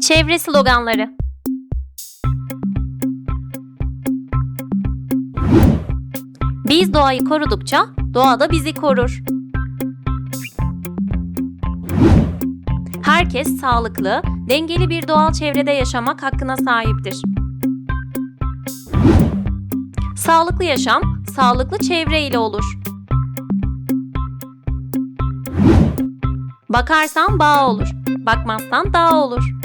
Çevre sloganları. Biz doğayı korudukça doğa da bizi korur. Herkes sağlıklı, dengeli bir doğal çevrede yaşamak hakkına sahiptir. Sağlıklı yaşam, sağlıklı çevre ile olur. Bakarsan bağ olur, bakmazsan dağ olur.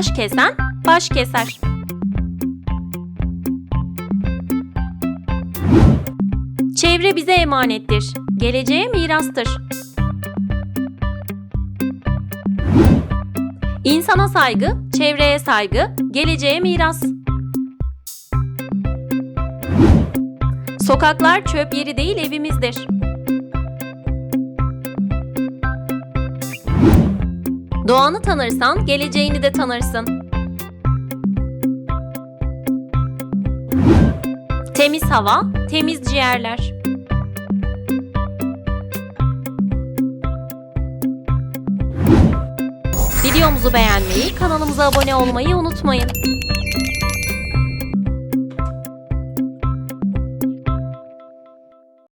Yaş kesen baş keser. Çevre bize emanettir. Geleceğe mirastır. İnsana saygı, çevreye saygı, geleceğe miras. Sokaklar çöp yeri değil evimizdir. Doğanı tanırsan geleceğini de tanırsın. Temiz hava, temiz ciğerler. Videomuzu beğenmeyi, kanalımıza abone olmayı unutmayın.